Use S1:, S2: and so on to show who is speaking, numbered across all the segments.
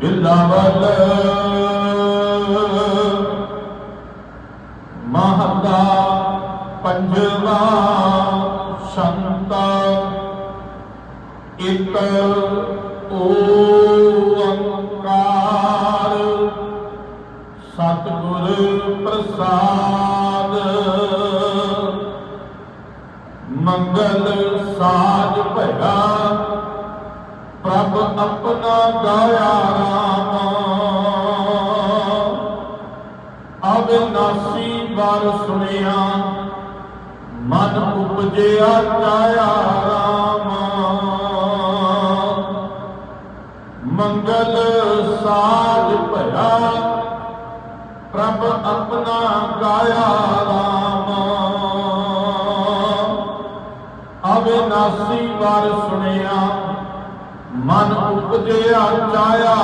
S1: ਬਿਲਾ ਵੱਲ ਮਹੱਲਾ ਪੰਜਵਾ ਸੰਤ। ਇਕ ਓੰਕਾਰ। ਸਤਿਗੁਰ ਪ੍ਰਸਾਦ। ਮੰਗਲ ਸਾਜ ਭਇਆ। ਪ੍ਰਭ ਆਪਣਾ ਗਾਇਆ ਰਾਮ। ਅਵਿਨਾਸ਼ੀ ਵਾਰ ਸੁਣਿਆ, ਮਨ ਉਪਜਿਆ ਚਾਇਆ ਰਾਮ। ਮੰਗਲ ਸਾਜ ਭਇਆ, ਪ੍ਰਭ ਆਪਣਾ ਗਾਇਆ ਰਾਮ। ਅਵਿਨਾਸੀ ਵਾਰ ਸੁਣਿਆ ਮਨ ਉਪਜਿਆ ਚਾਇਆ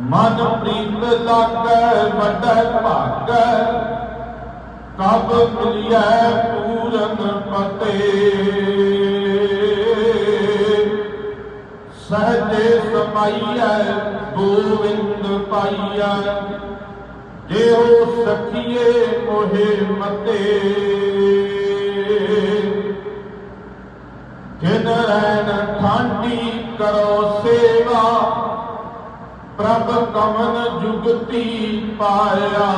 S1: ਮਨ ਪ੍ਰੀਤ ਲਾਗੈ, ਵੱਡੈ ਭਾਗੈ, ਕਬ ਮਿਲਿਐ ਪੂਰਨ ਪਤੇ। ਸਹਜੇ ਸਮਾਈਐ, ਗੋਵਿੰਦ ਪਾਈਐ। ਦੇਹੋ ਸਖੀਏ ਮੋਹਿ ਮਤੇ। ਜਿਨ ਰੈਣ ਠਾਂਡੀ ਕਰੋ ਸੇਵਾ ਪ੍ਰਭ ਕਮਨ ਜੁਗਤੀ ਪਾਇਆ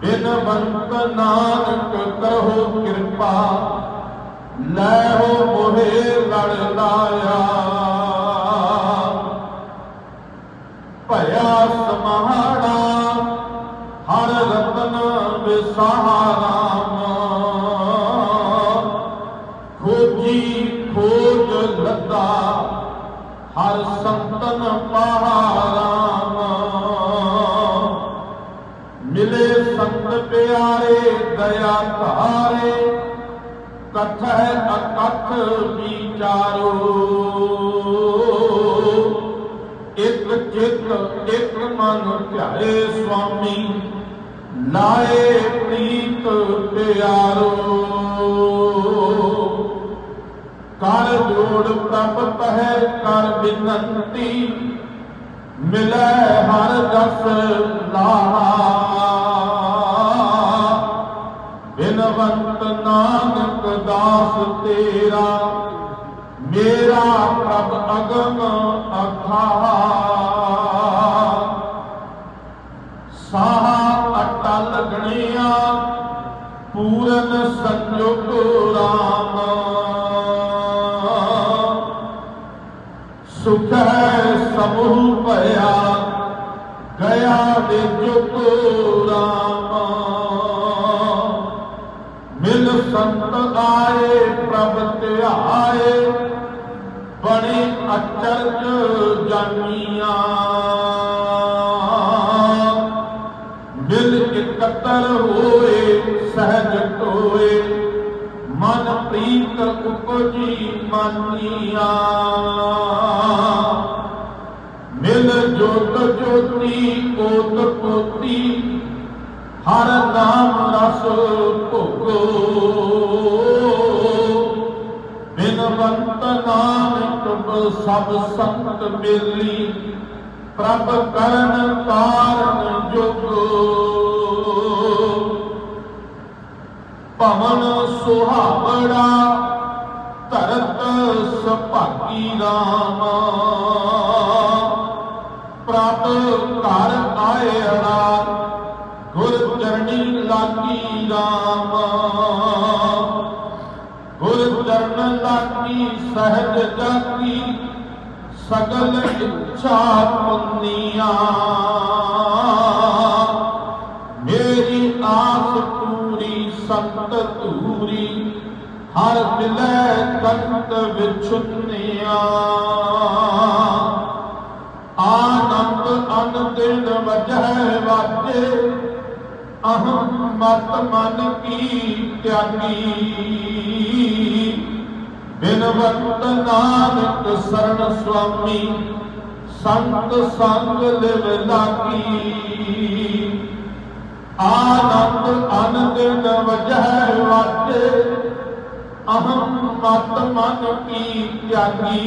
S1: ਬਿਨਵੰਤ ਨਾਨਕ ਕਰੋ ਕਿਰਪਾ ਲੈ ਹੋ ਮੋਹਿ ਲੜ ਲਾਇਆ ਭਇਆ ਸਮਾੜਾ ਹਰ ਰਤਨ ਵਿਸਾਰਾਮ ਹਰ ਸੰਤਨ ਪਹਾਰਾਮ ਮਿਲੇ ਸੰਤ ਪਿਆਰੇ, ਦਇਆ ਧਾਰੇ ਹੈ ਅਕਥ ਵਿਚਾਰੋ। ਇੱਕ ਚਿਤ ਇਕ ਮਨ ਧਿਆਏ ਸੁਆਮੀ ਲਾਏ ਪ੍ਰੀਤ ਪਿਆਰੋ। ਕਰ ਜੋੜ ਪ੍ਰਭ ਪਹਿ ਕਰ ਬਿਨੰਤੀ, ਮਿਲੈ ਹਰ ਜਸ ਲਾਹਾ। ਬਿਨਵੰਤ ਨਾਨਕ ਦਾਸ ਤੇਰਾ, ਮੇਰਾ ਪ੍ਰਭ ਅਗਮ ਅਥਾਹ ਸਾਹ ਅਟਲ ਗਣਿਆ, ਪੂਰਨ ਸੰਜੋਗ ਰਾਮ। ਸੁਖ ਸਮੂਹ ਭਇਆ ਗਿਆ ਦੇ ਜੁਗ ਰਾਮ। ਮਿਲ ਸੰਤ ਆਏ, ਪ੍ਰਭ ਧਿਆਏ ਬਣੇ ਅਚਰਜ ਜਾਨੀਆਂ। ਮਿਲ ਇਕੱਤਰ ਹੋਏ, ਸਹਿਜ ਹੋਏ ਮਨ ਪ੍ਰੀਤ ਉਪਜੀ ਮਾਨੀਆਂ। ਜੋਤ ਜੋਤੀ ਕੋਤ ਕੋਤੀ ਹਰ ਨਾਮ ਰਸ ਭੋਗੋ। ਬਿਨਵੰਤ ਨਾਨਕ ਸਭ ਸੰਤ ਮਿਲੀ, ਪ੍ਰਭ ਕਰਨ ਕਾਰਨ ਜੋਗੋ। ਭਵਨ ਸੁਹਾਵੜਾ ਧਰਤ ਸਭਾਗੀ ਰਾਮ। ਘਰ ਆਇੜਾ ਗੁਰ ਚਰਣੀ ਲਾਗੀ ਰਾਮ ਗੁਰ ਚਰਨ ਲਾਗੀ ਸਹਿਜ ਜਾਗੀ ਸਗਲ ਇੱਛਾ ਪੁੰਨੀਆਂ ਮੇਰੀ ਆਸ ਪੂਰੀ ਸੰਤ ਧੂਰੀ ਹਰ ਮਿਲੈ ਕੰਤ ਵਿਛੁੰਨਿਆ ਆਨੰਦ ਅਨ ਦਿਨ ਵਜਹਿ ਵਾਜੇ ਅਹੰ ਮਤ ਮਨ ਕੀ ਤਿਆਗੀ ਬਿਨਵੰਤ ਨਾਨਕ ਸਰਣ ਸੁਆਮੀ ਸੰਤ ਸੰਗ ਲਿਵ ਲਾਗੀ ਆਨੰਦ ਅਨੰਦ ਵਜਹਿ ਵਾਜੇ ਅਹੰ ਮਤ ਮਨ ਕੀ ਤਿਆਗੀ।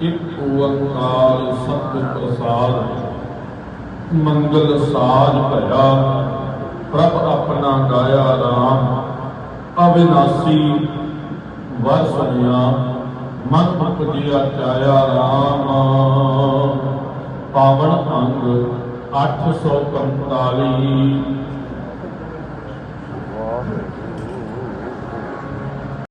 S1: ਇੱਕ ਓੰਕਾਰ ਸਤਿ ਪ੍ਰਸਾਦ, ਮੰਗਲ ਸਾਜ ਭਇਆ ਪ੍ਰਭ ਆਪਣਾ ਗਾਇਆ ਰਾਮ, ਅਵਿਨਾਸੀ ਵਰ ਸੁਨਿਆ ਮਨ ਉਪਜਿਆ ਚਾਇਆ ਰਾਮ। ਪਾਵਨ ਅੰਗ 845